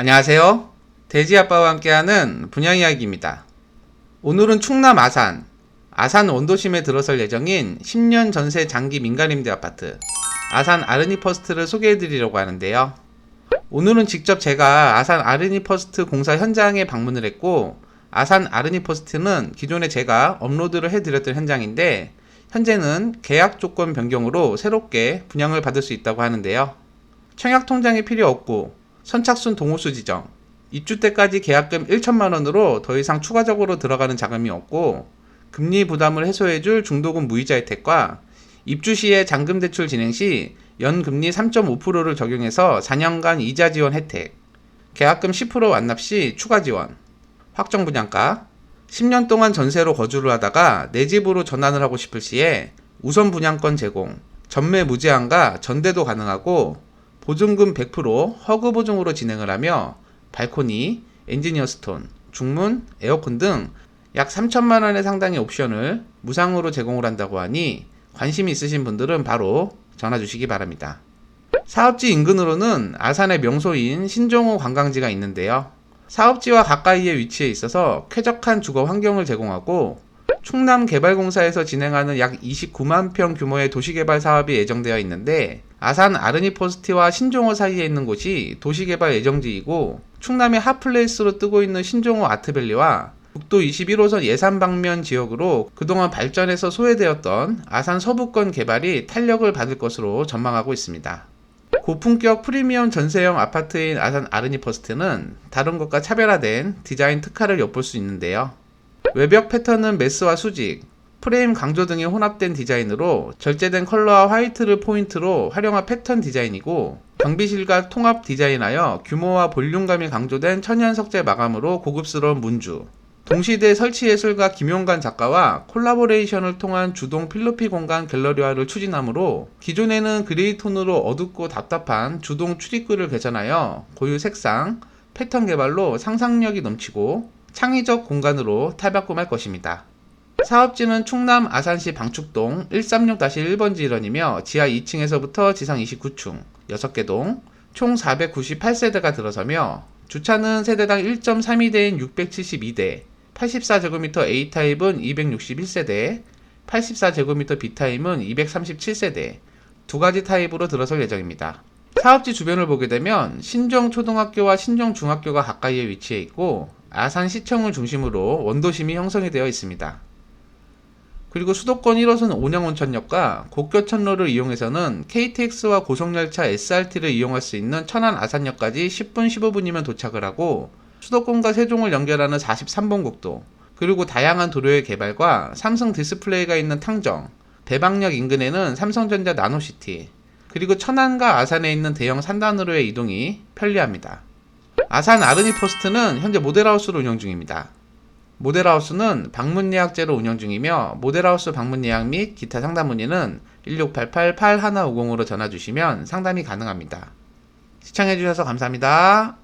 안녕하세요. 돼지 아빠와 함께하는 분양 이야기입니다. 오늘은 충남 아산, 아산 원도심에 들어설 예정인 10년 전세 장기 민간임대 아파트, 아산 아르니 퍼스트를 소개해 드리려고 하는데요. 오늘은 직접 제가 아산 아르니 퍼스트 공사 현장에 방문을 했고, 아산 아르니 퍼스트는 기존에 제가 업로드를 해 드렸던 현장인데, 현재는 계약 조건 변경으로 새롭게 분양을 받을 수 있다고 하는데요. 청약 통장이 필요 없고 선착순 동호수 지정, 입주 때까지 계약금 1천만 원으로 더 이상 추가적으로 들어가는 자금이 없고 금리 부담을 해소해줄 중도금 무이자 혜택과 입주 시에 잔금 대출 진행 시 연금리 3.5%를 적용해서 4년간 이자 지원 혜택, 계약금 10% 완납 시 추가 지원, 확정 분양가, 10년 동안 전세로 거주를 하다가 내 집으로 전환을 하고 싶을 시에 우선 분양권 제공, 전매 무제한과 전대도 가능하고 보증금 100% 허그 보증으로 진행을 하며 발코니, 엔지니어 스톤, 중문, 에어컨 등 약 3천만 원의 상당의 옵션을 무상으로 제공을 한다고 하니 관심 있으신 분들은 바로 전화 주시기 바랍니다. 사업지 인근으로는 아산의 명소인 신종호 관광지가 있는데요. 사업지와 가까이에 위치해 있어서 쾌적한 주거 환경을 제공하고 충남 개발공사에서 진행하는 약 29만 평 규모의 도시개발 사업이 예정되어 있는데 아산 아르니포스티와 신종호 사이에 있는 곳이 도시개발 예정지이고 충남의 핫플레이스로 뜨고 있는 신종호 아트밸리와 국도 21호선 예산 방면 지역으로 그동안 발전해서 소외되었던 아산 서부권 개발이 탄력을 받을 것으로 전망하고 있습니다. 고품격 프리미엄 전세형 아파트인 아산 아르니퍼스트는 다른 것과 차별화된 디자인 특화를 엿볼 수 있는데요. 외벽 패턴은 메스와 수직, 프레임 강조 등이 혼합된 디자인으로 절제된 컬러와 화이트를 포인트로 활용한 패턴 디자인이고 경비실과 통합 디자인하여 규모와 볼륨감이 강조된 천연 석재 마감으로 고급스러운 문주, 동시대 설치 예술가 김용관 작가와 콜라보레이션을 통한 주동 필로피 공간 갤러리화를 추진하므로 기존에는 그레이 톤으로 어둡고 답답한 주동 출입구를 개선하여 고유 색상, 패턴 개발로 상상력이 넘치고 창의적 공간으로 탈바꿈할 것입니다. 사업지는 충남 아산시 방축동 136-1번지 일원이며 지하 2층에서부터 지상 29층, 6개 동, 총 498세대가 들어서며 주차는 세대당 1.32대인 672대, 84제곱미터 A타입은 261세대, 84제곱미터 B타입은 237세대, 두 가지 타입으로 들어설 예정입니다. 사업지 주변을 보게 되면 신정 초등학교와 신정 중학교가 가까이에 위치해 있고 아산 시청을 중심으로 원도심이 형성이 되어 있습니다. 그리고 수도권 1호선 온양온천역과 곡교천로를 이용해서는 KTX와 고속열차 SRT를 이용할 수 있는 천안 아산역까지 10분 15분이면 도착을 하고 수도권과 세종을 연결하는 43번 국도 그리고 다양한 도로의 개발과 삼성 디스플레이가 있는 탕정 대방역 인근에는 삼성전자 나노시티 그리고 천안과 아산에 있는 대형 산단으로의 이동이 편리합니다. 아산 아르니 포스트는 현재 모델하우스로 운영 중입니다. 모델하우스는 방문 예약제로 운영 중이며 모델하우스 방문 예약 및 기타 상담 문의는 1688-8150으로 전화 주시면 상담이 가능합니다. 시청해주셔서 감사합니다.